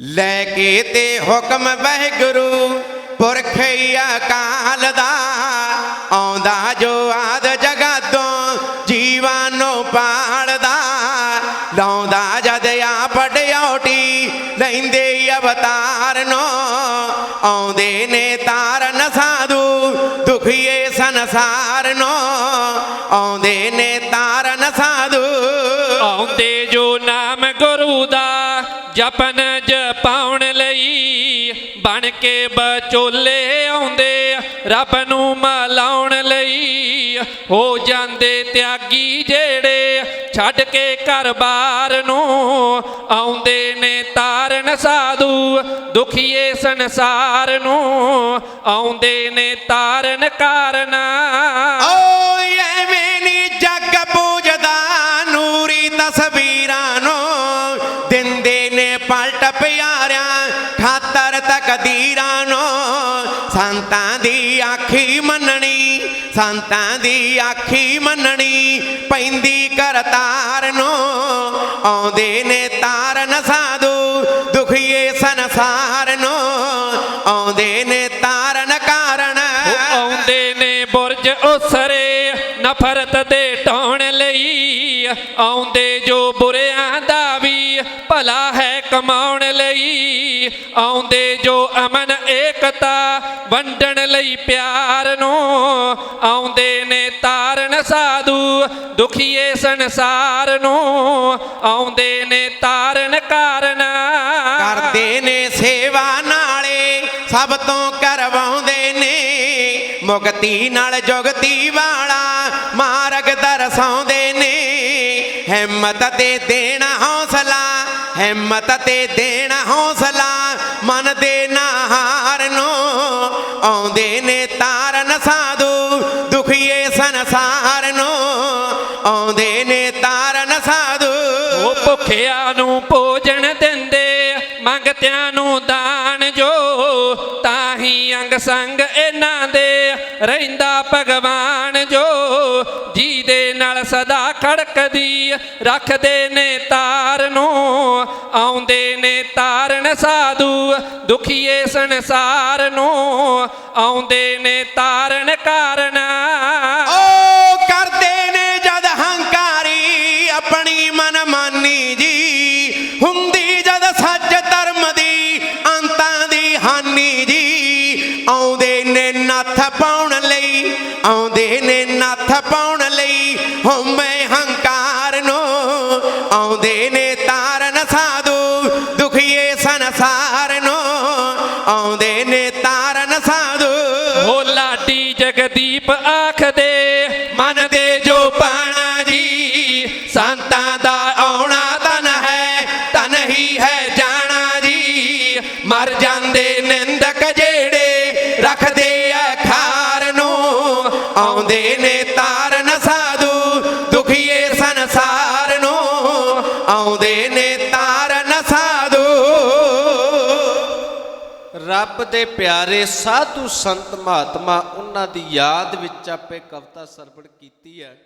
ਲੈ ਕੇ ਤੇ ਹੁਕਮ ਵਾਹਿਗੁਰੂ ਪੁਰਖ ਅਕਾਲ ਦਾ। ਆਉਂਦਾ ਜੋ ਆਦ ਜਗਤੋਂ ਜੀਵਾਂ ਨੂੰ ਪਾਲਦਾ। ਲਾਉਂਦਾ ਜਦ ਆ ਪਟਿਆਟੀ ਲੈਂਦੇ ਅਵਤਾਰ ਨੂੰ ਆਉਂਦੇ ਨੇ ਤਾਰਨ ਸਾਧੂ, ਦੁਖੀਏ ਸੰਸਾਰ ਨੂੰ ਆਉਂਦੇ ਨੇ ਤਾਰਨ ਸਾਧੂ। ਆਉਂਦੇ ਜੋ ਨਾਮ ਗੁਰੂ ਦਾ ਜਪਨ ਜਪਾਉਣ ਲਈ ਬਣ ਕੇ ਬਚੋਲੇ ਆਉਂਦੇ ਰੱਬ ਨੂੰ ਮਲਾਉਣ ਲਈ ਹੋ ਜਾਂਦੇ ਤਿਆਗੀ ਜਿਹੜੇ ਛੱਡ ਕੇ ਘਰ-ਬਾਰ ਨੂੰ ਆਉਂਦੇ ਨੇ ਤਾਰਨ ਸਾਧੂ। ਦੁਖੀਏ ਸੰਸਾਰ ਨੂੰ ਆਉਂਦੇ ਨੇ ਤਾਰਨ ਕਾਰਨ। ਓਏ ਖਾਤਰ ਨੂੰ ਸੰਤਾਂ ਦੀ ਆਖੀ ਮੰਨਣੀ, ਸੰਤਾਂ ਦੀ ਆਖੀ ਮੰਨਣੀ ਪੈਂਦੀ ਕਰਤਾਰ ਨੂੰ। ਆਉਂਦੇ ਨੇ ਤਾਰਨ ਸਾਧੂ, ਦੁਖੀਏ ਸੰਸਾਰ ਨੂੰ। ਆਉਂਦੇ ਨੇ ਤਾਰਨ ਕਾਰਨ। ਆਉਂਦੇ ਨੇ ਬੁਰਜ ਉਸਰੇ, ਨਫ਼ਰਤ ਦੇ ਢਾਉਣ ਲਈ। ਆਉਂਦੇ ਕਮਾਉਣ ਲਈ ਆਉਂਦੇ ਜੋ ਅਮਨ ਏਕਤਾ ਵੰਡਣ ਲਈ ਪਿਆਰ ਨੂੰ। ਆਉਂਦੇ ਨੇ ਤਾਰਨ ਸਾਧੂ, ਦੁਖੀਏ ਸੰਸਾਰ ਨੂੰ। ਆਉਂਦੇ ਨੇ ਤਾਰਨ ਕਾਰਨ। ਕਰਦੇ ਨੇ ਸੇਵਾ ਨਾਲੇ, ਸਭ ਤੋਂ ਕਰਵਾਉਂਦੇ ਨੇ। ਮੁਕਤੀ ਨਾਲ ਜੁਗਤੀ ਵਾਲਾ ਮਾਰਗ ਦਰਸਾਉਂਦੇ ਨੇ। ਹਿੰਮਤ ਤੇ ਦੇਣਾ ਹੌਸਲਾ ਹਿੰਮਤ ਤੇ ਦੇਣਾ ਹੌਸਲਾ ਮਨ ਦੇ ਨਾ ਹਾਰ ਨੂੰ। ਆਉਂਦੇ ਨੇ ਤਾਰਨ ਸਾਧੂ, ਦੁਖੀਏ ਸੰਸਾਰ ਨੂੰ। ਆਉਂਦੇ ਨੇ ਤਾਰਨ ਸਾਧੂ। ਉਹ ਭੁੱਖਿਆਂ ਨੂੰ ਭੋਜਨ ਦਿੰਦੇ ਮੰਗਤਿਆਂ ਨੂੰ ਦਾਨ ਜੋ ਤਾਂ ਅੰਗ ਸੰਗ ਇਹਨਾਂ ਦੇ ਰਹਿੰਦਾ ਭਗਵਾਨ ਜੋ ਜੀ ਦੇ ਨਾਲ ਸਦਾ ਖੜਕਦੀ ਰੱਖਦੇ ਨੇ ਤਾਰ ਨੂੰ, ਆਉਂਦੇ ਨੇ ਤਾਰਨ ਸਾਧੂ ਦੁਖੀਏ ਸੰਸਾਰ ਨੂੰ, ਆਉਂਦੇ ਨੇ ਤਾਰਨ ਕਾਰਨ। ਓ ਆਉਂਦੇ ਨੇ ਨੱਥ ਪਾਉਣ ਲਈ ਹਉਮੈ ਹੰਕਾਰ ਨੂੰ। ਆਉਂਦੇ ਨੇ ਤਾਰਨ ਸਾਧੂ, ਦੁਖੀਏ ਸੰਸਾਰ ਨੂੰ। ਆਉਂਦੇ ਨੇ ਤਾਰਨ ਸਾਧੂ। ਹੋ ਲਾਡੀ ਜਗਦੀਪ ਆਖਦੇ ਆਉਂਦੇ ਨੇ ਤਾਰਨ ਸਾਧੂ, ਦੁਖੀਏ ਸੰਸਾਰ ਨੂੰ। ਆਉਂਦੇ ਨੇ ਤਾਰਨ ਸਾਧੂ। ਰੱਬ ਦੇ ਪਿਆਰੇ ਸਾਧੂ ਸੰਤ ਮਹਾਤਮਾ, ਉਹਨਾਂ ਦੀ ਯਾਦ ਵਿੱਚ ਆਪੇ ਕਵਿਤਾ ਸਰਵਣ ਕੀਤੀ ਹੈ।